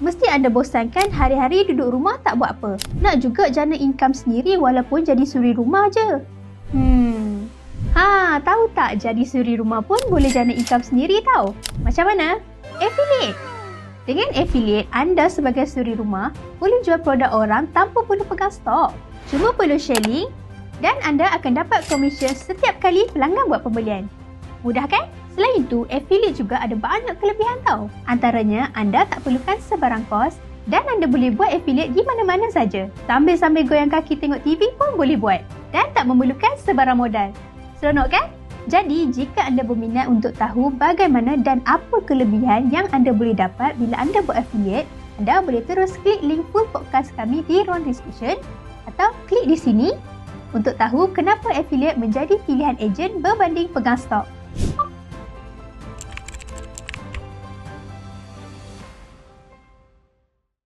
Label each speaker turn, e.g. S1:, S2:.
S1: Mesti anda bosan kan hari-hari duduk rumah tak buat apa? Nak juga jana income sendiri walaupun jadi suri rumah je. Hmm. Ha, tahu tak jadi suri rumah pun boleh jana income sendiri tau. Macam mana? Affiliate. Dengan affiliate, anda sebagai suri rumah boleh jual produk orang tanpa perlu pegang stok. Cuma perlu share link dan anda akan dapat komisen setiap kali pelanggan buat pembelian. Mudah kan? Selain itu, affiliate juga ada banyak kelebihan tau. Antaranya, anda tak perlukan sebarang kos dan anda boleh buat affiliate di mana-mana saja. Sambil-sambil goyang kaki tengok TV pun boleh buat. Dan tak memerlukan sebarang modal. Seronok kan? Jadi, jika anda berminat untuk tahu bagaimana dan apa kelebihan yang anda boleh dapat bila anda buat affiliate, anda boleh terus klik link full podcast kami di ruang description atau klik di sini untuk tahu kenapa affiliate menjadi pilihan ejen berbanding pegang stok.